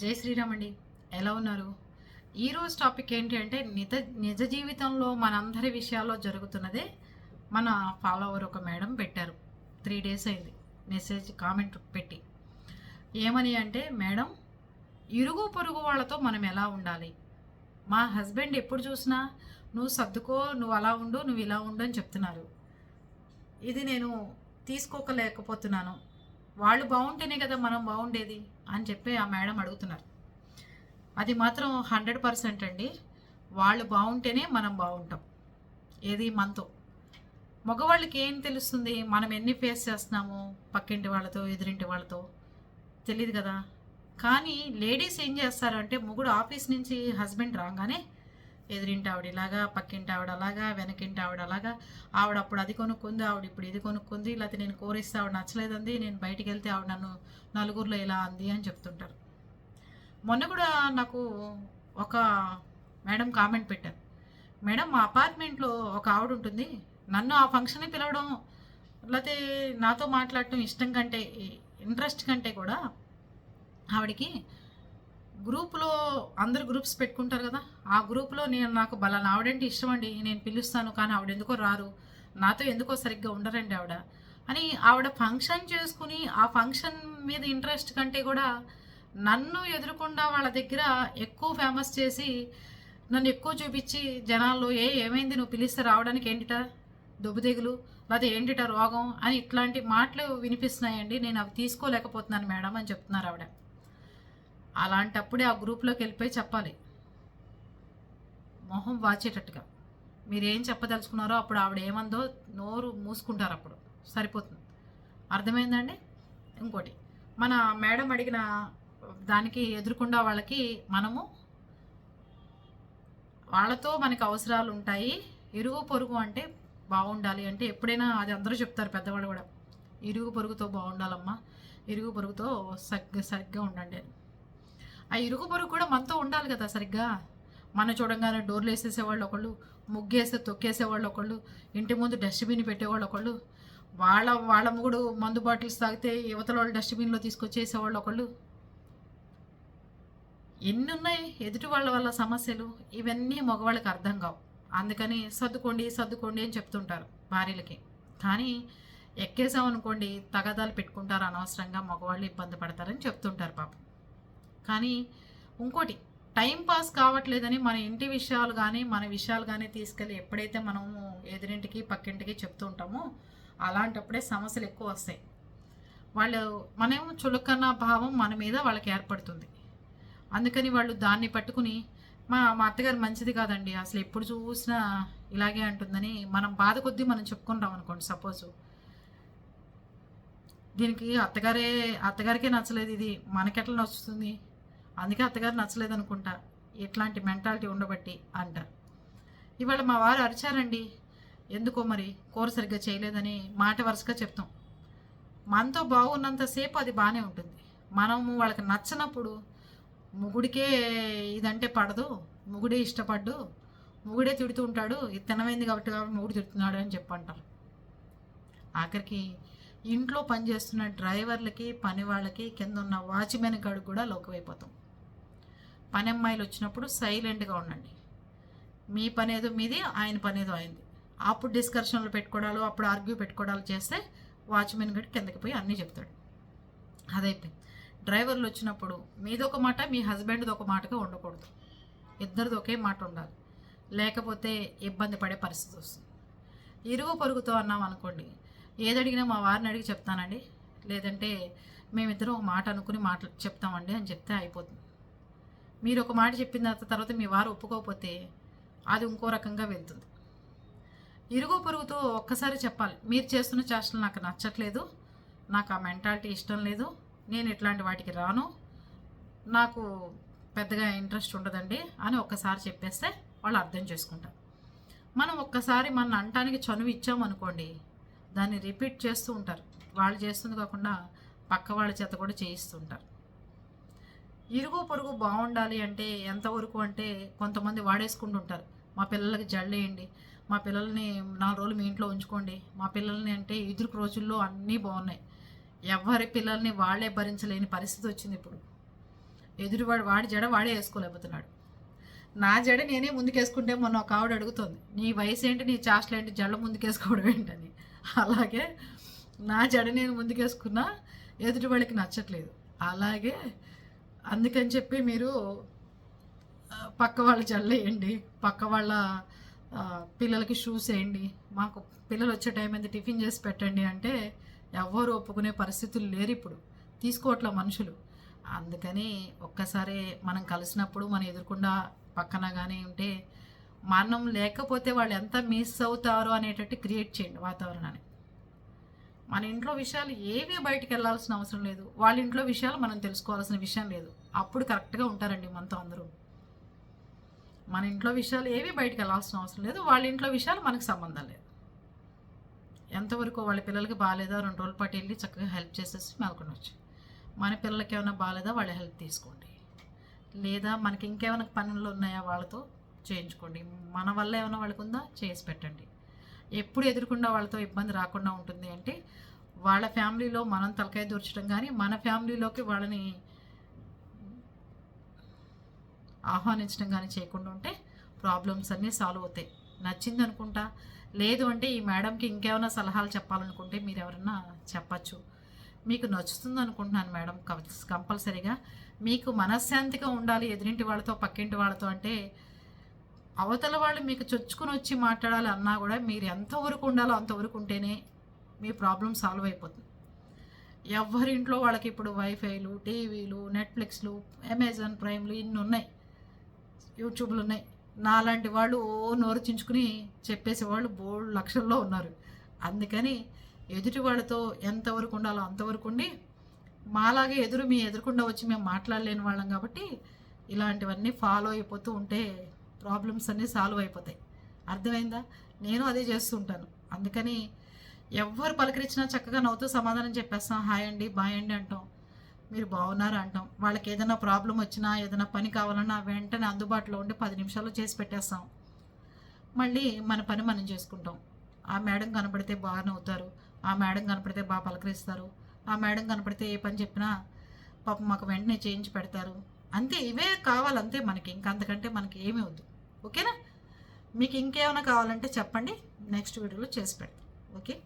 జై శ్రీరామ్ అండి. ఎలా ఉన్నారు? ఈరోజు టాపిక్ ఏంటి అంటే నిజ నిజ జీవితంలో మనందరి విషయాల్లో జరుగుతున్నదే మన ఫాలోవర్ ఒక మేడం పెట్టారు. త్రీ డేస్ అయింది. మెసేజ్ కామెంట్ పెట్టి. ఏమని అంటే మేడం ఇరుగు పొరుగు వాళ్ళతో మనం ఎలా ఉండాలి? మా హస్బెండ్ ఎప్పుడు చూసినా నువ్వు సర్దుకో నువ్వు అలా ఉండు నువ్వు ఇలా ఉండు అని చెప్తున్నారు. ఇది నేను తీసుకోకలేకపోతున్నాను. వాళ్ళు బాగుంటేనే కదా మనం బాగుండేది అని చెప్పి ఆ మేడం అడుగుతున్నారు. అది మాత్రం హండ్రెడ్ పర్సెంట్ అండి. వాళ్ళు బాగుంటేనే మనం బాగుంటాం. ఏది మనతో. మగవాళ్ళకి ఏం తెలుస్తుంది? మనం ఎన్ని ఫేస్ చేస్తున్నాము? పక్కింటి వాళ్ళతో ఎదురింటి వాళ్ళతో? తెలియదు కదా. కానీ లేడీస్ ఏం చేస్తారు అంటే ముగ్గుడు ఆఫీస్ నుంచి హస్బెండ్ రాగానే ఎదిరింటి ఆవిడ ఇలాగా పక్కింటి ఆవిడ అలాగా వెనకింటి ఆవిడ అలాగా ఆవిడ అప్పుడు అది కొనుక్కుంది ఆవిడ ఇప్పుడు ఇది కొనుక్కుంది లేకపోతే నేను కోరిస్తే ఆవిడ నచ్చలేదంది నేను బయటికి వెళ్తే ఆవిడ నన్ను నలుగురిలో ఇలా అంది అని చెప్తుంటారు. మొన్న కూడా నాకు ఒక మేడం కామెంట్ పెట్టారు. మేడం మా అపార్ట్మెంట్లో ఒక ఆవిడ ఉంటుంది నన్ను ఆ ఫంక్షన్కి పిలవడం లేకపోతే నాతో మాట్లాడటం ఇష్టం కంటే ఇంట్రెస్ట్ కంటే కూడా ఆవిడకి గ్రూప్లో అందరు గ్రూప్స్ పెట్టుకుంటారు కదా ఆ గ్రూప్లో నేను నాకు బలా ఆవిడంటే ఇష్టం అండి నేను పిలుస్తాను కానీ ఆవిడ ఎందుకో రారు నాతో ఎందుకో సరిగ్గా ఉండరండి ఆవిడ అని ఆవిడ ఫంక్షన్ చేసుకుని ఆ ఫంక్షన్ మీద ఇంట్రెస్ట్ కంటే కూడా నన్ను ఎదురకుండా వాళ్ళ దగ్గర ఎక్కువ ఫేమస్ చేసి నన్ను ఎక్కువ చూపించి జనాల్లో ఏ ఏమైంది? నువ్వు పిలిస్తే రావడానికి ఏంటిట? దుబ్బుదెగులు లేకపోతే ఏంటిట రోగం? అని ఇట్లాంటి మాటలు వినిపిస్తున్నాయండి. నేను అవి తీసుకోలేకపోతున్నాను మేడం అని చెప్తున్నారు ఆవిడ. అలాంటప్పుడే ఆ గ్రూప్లోకి వెళ్ళిపోయి చెప్పాలి. మొహం వాచేటట్టుగా. మీరేం చెప్పదలుచుకున్నారో అప్పుడు ఆవిడ ఏమందో నోరు మూసుకుంటారు అప్పుడు. సరిపోతుంది. అర్థమైందండి? ఇంకోటి. మన మేడం అడిగిన దానికి ఎదురుకుండా వాళ్ళకి మనము వాళ్ళతో మనకి అవసరాలు ఉంటాయి. ఇరుగు పొరుగు అంటే బాగుండాలి అంటే ఎప్పుడైనా అది అందరూ చెప్తారు పెద్దవాళ్ళు కూడా. ఇరుగు పొరుగుతో బాగుండాలమ్మా. ఇరుగు పొరుగుతో సరిగ్గా సరిగ్గా ఉండండి అని. ఆ ఇరుగు పొరుగు కూడా మనతో ఉండాలి కదా సరిగ్గా. మన చూడంగానే డోర్లు వేసేసేవాళ్ళు ఒకళ్ళు ముగ్గేస్తే తొక్కేసేవాళ్ళు ఒకళ్ళు ఇంటి ముందు డస్ట్బిన్ పెట్టేవాళ్ళు ఒకళ్ళు వాళ్ళ వాళ్ళ ముగుడు మందు బాటిల్స్ తాగితే యువతల వాళ్ళు డస్ట్బిన్లో తీసుకొచ్చేసేవాళ్ళు ఒకళ్ళు. ఎన్ని ఉన్నాయి ఎదుటి వాళ్ళ వల్ల సమస్యలు? ఇవన్నీ మగవాళ్ళకి అర్థం కావు. అందుకని సర్దుకోండి సర్దుకోండి అని చెప్తుంటారు భార్యలకి. కానీ ఎక్కేసామనుకోండి తగాదాలు పెట్టుకుంటారు అనవసరంగా మగవాళ్ళు ఇబ్బంది పడతారని చెప్తుంటారు పాపం. కానీ ఇంకోటి టైం పాస్ కావట్లేదని మన ఇంటి విషయాలు కానీ మన విషయాలు కానీ తీసుకెళ్ళి ఎప్పుడైతే మనము ఎదురింటికి పక్కింటికి చెప్తూ ఉంటామో అలాంటప్పుడే సమస్యలు ఎక్కువ వస్తాయి. వాళ్ళు మనం చులకన్న భావం మన మీద వాళ్ళకి ఏర్పడుతుంది. అందుకని వాళ్ళు దాన్ని పట్టుకుని మా మా అత్తగారు మంచిది కాదండి అసలు ఎప్పుడు చూసినా ఇలాగే అంటుందని మనం బాధ కొద్దీ మనం చెప్పుకుంటాం అనుకోండి సపోజ్. దీనికి అత్తగారే అత్తగారికే నచ్చలేదు ఇది మనకెట్లా నచ్చుతుంది? అందుకే అత్తగారు నచ్చలేదు అనుకుంటా ఇట్లాంటి మెంటాలిటీ ఉండబట్టి అంటారు ఇవాళ మా వారు అరిచారండి. ఎందుకో మరి? కూర సరిగ్గా చేయలేదని మాట వరుసగా చెప్తాం. మనతో బాగున్నంతసేపు అది బాగానే ఉంటుంది. మనము వాళ్ళకి నచ్చనప్పుడు ముగుడికే ఇదంటే పడదు. ముగుడే ఇష్టపడ్డు ముగుడే తిడుతూ ఉంటాడు. ఇది తినమైంది కాబట్టి కాబట్టి ముగుడు తిడుతున్నాడు అని చెప్పంటారు. ఆఖరికి ఇంట్లో పనిచేస్తున్న డ్రైవర్లకి పని వాళ్ళకి కింద ఉన్న వాచ్మెన్ కాడికి కూడా లోకమైపోతాం పని అమ్మాయిలు వచ్చినప్పుడు సైలెంట్గా ఉండండి. మీ పనేదో మీది ఆయన పనేదో ఆయనది. అయింది అప్పుడు డిస్కషన్లు పెట్టుకోవడాలు అప్పుడు ఆర్గ్యూ పెట్టుకోవడాలు చేస్తే వాచ్మెన్ గడి కిందకి పోయి అన్నీ చెప్తాడు. అదైపోయింది డ్రైవర్లు వచ్చినప్పుడు మీదొక ఒక మాట మీ హస్బెండ్ది ఒక మాటగా ఉండకూడదు. ఇద్దరిది ఒకే మాట ఉండాలి. లేకపోతే ఇబ్బంది పడే పరిస్థితి వస్తుంది. ఇరుగు పొరుగుతో అన్నాం అనుకోండి ఏదడిగినా మా వారిని అడిగి చెప్తానండి. లేదంటే మేమిద్దరం ఒక మాట అనుకుని మాట చెప్తామండి అని చెప్తే అయిపోతుంది. మీరు ఒక మాట చెప్పిన తర్వాత మీ వారు ఒప్పుకోకపోతే అది ఇంకో రకంగా వెళ్తుంది. ఇరుగు పొరుగుతో ఒక్కసారి చెప్పాలి. మీరు చేస్తున్న చేష్టలు నాకు నచ్చట్లేదు. నాకు ఆ మెంటాలిటీ ఇష్టం లేదు. నేను ఇట్లాంటి వాటికి రాను. నాకు పెద్దగా ఇంట్రెస్ట్ ఉండదండి అని ఒక్కసారి చెప్పేస్తే వాళ్ళు అర్థం చేసుకుంటారు. మనం ఒక్కసారి మన అంటానికి చనువు ఇచ్చామనుకోండి దాన్ని రిపీట్ చేస్తూ ఉంటారు. వాళ్ళు చేస్తుంది కాకుండా పక్క వాళ్ళ చేత కూడా చేయిస్తుంటారు ఇరుగు పొరుగు బాగుండాలి అంటే ఎంతవరకు అంటే కొంతమంది వాడేసుకుంటుంటారు. మా పిల్లలకి జల్లేయండి మా పిల్లల్ని నాలుగు రోజులు మీ ఇంట్లో ఉంచుకోండి. మా పిల్లల్ని అంటే ఇద్దరు రోజుల్లో అన్నీ బాగున్నాయి. ఎవరి పిల్లల్ని వాళ్ళే భరించలేని పరిస్థితి వచ్చింది ఇప్పుడు. ఎదురువాడు వాడి జడ వాడే వేసుకోలేకపోతున్నాడు. నా జడ నేనే ముందుకేసుకుంటే మొన్న ఒక ఆవిడ అడుగుతుంది నీ వయసు ఏంటి? నీ చాస్ట్లు ఏంటి? జడ ముందుకేసుకోవడం ఏంటని అలాగే నా జడ నేను ముందుకేసుకున్నా ఎదుటి వాళ్ళకి నచ్చట్లేదు. అలాగే అందుకని చెప్పి మీరు పక్క వాళ్ళ చల్లేయండి పక్క వాళ్ళ పిల్లలకి షూస్ వేయండి. మాకు పిల్లలు వచ్చే టైం ఎంత టిఫిన్ చేసి పెట్టండి అంటే ఎవరు ఒప్పుకునే పరిస్థితులు లేరు ఇప్పుడు. తీసుకోవట్లే మనుషులు. అందుకని ఒక్కసారి మనం కలిసినప్పుడు మనం ఎదుర్కొండా పక్కన కానీ ఉంటే మనం లేకపోతే వాళ్ళు ఎంత మిస్ అవుతారో అనేటట్టు క్రియేట్ చేయండి వాతావరణాన్ని. మన ఇంట్లో విషయాలు ఏవి బయటికి వెళ్ళాల్సిన అవసరం లేదు. వాళ్ళ ఇంట్లో విషయాలు మనం తెలుసుకోవాల్సిన విషయం లేదు. అప్పుడు కరెక్ట్గా ఉంటారండి మనతో అందరూ. మన ఇంట్లో విషయాలు ఏవి బయటికి వెళ్ళాల్సిన అవసరం లేదు. వాళ్ళ ఇంట్లో విషయాలు మనకు సంబంధం లేదు. ఎంతవరకు వాళ్ళ పిల్లలకి బాగాలేదా రెండు రోజుల పాటు వెళ్ళి చక్కగా హెల్ప్ చేసేసి మేల్కొనవచ్చు మన పిల్లలకి ఏమైనా బాగాలేదా వాళ్ళ హెల్ప్ తీసుకోండి. లేదా మనకి ఇంకేమైనా పనులు ఉన్నాయా వాళ్ళతో చేయించుకోండి. మన వల్ల ఏమైనా వాళ్ళకు ఉందా చేసి పెట్టండి. ఎప్పుడు ఎదుర్కొన్న వాళ్ళతో ఇబ్బంది రాకుండా ఉంటుంది అంటే వాళ్ళ ఫ్యామిలీలో మనం తలకాయ దూర్చడం కానీ మన ఫ్యామిలీలోకి వాళ్ళని ఆహ్వానించడం కానీ చేయకుండా ఉంటే ప్రాబ్లమ్స్ అన్నీ సాల్వ్ అవుతాయి. నచ్చింది అనుకుంటా? లేదు అంటే ఈ మేడంకి ఇంకేమైనా సలహాలు చెప్పాలనుకుంటే మీరు ఎవరన్నా చెప్పచ్చు. మీకు నచ్చుతుంది అనుకుంటున్నాను మేడం కంపల్సరీగా. మీకు మనశ్శాంతిగా ఉండాలి ఎదురింటి వాళ్ళతో పక్కింటి వాళ్ళతో అంటే అవతల వాళ్ళు మీకు చొచ్చుకుని వచ్చి మాట్లాడాలి అన్నా కూడా మీరు ఎంతవరకు ఉండాలో అంతవరకు ఉంటేనే మీ ప్రాబ్లం సాల్వ్ అయిపోతుంది. ఎవరింట్లో వాళ్ళకి ఇప్పుడు వైఫైలు టీవీలు నెట్ఫ్లిక్స్లు అమెజాన్ ప్రైమ్లు ఇన్ని ఉన్నాయి. యూట్యూబ్లు ఉన్నాయి. నాలాంటి వాళ్ళు ఓ నోరుచించుకుని చెప్పేసేవాళ్ళు బోల్డ్ లక్షల్లో ఉన్నారు. అందుకని ఎదుటి వాళ్ళతో ఎంతవరకు ఉండాలో అంతవరకు ఉండి మాలాగే ఎదురు మీ ఎదురుకుండా వచ్చి మేము మాట్లాడలేని వాళ్ళం కాబట్టి ఇలాంటివన్నీ ఫాలో అయిపోతూ ఉంటే ప్రాబ్లమ్స్ అన్నీ సాల్వ్ అయిపోతాయి. అర్థమైందా? నేను అదే చేస్తూ ఉంటాను అందుకని ఎవరు పలకరించినా చక్కగా నవ్వుతూ సమాధానం చెప్పేస్తాం. హాయ్ అండి బాయ్ అండి అంటాం. మీరు బాగున్నారా అంటాం. వాళ్ళకి ఏదైనా ప్రాబ్లం వచ్చినా ఏదైనా పని కావాలన్నా వెంటనే అందుబాటులో ఉండి పది నిమిషాల్లో చేసి పెట్టేస్తాం. మళ్ళీ మన పని మనం చేసుకుంటాం. ఆ మేడం కనపడితే బాగా నవ్వుతారు. ఆ మేడం కనపడితే బాగా పలకరిస్తారు. ఆ మేడం కనపడితే ఏ పని చెప్పినా పాపం మాకు వెంటనే చేయించి పెడతారు. అంతే ఇవే కావాలంతే మనకి. ఇంకా అంతకంటే మనకి ఏమీ వద్దు. ఓకేనా? మీకు ఇంకేమైనా కావాలంటే చెప్పండి. నెక్స్ట్ వీడియోలో చేసి పెడతాం. ఓకే?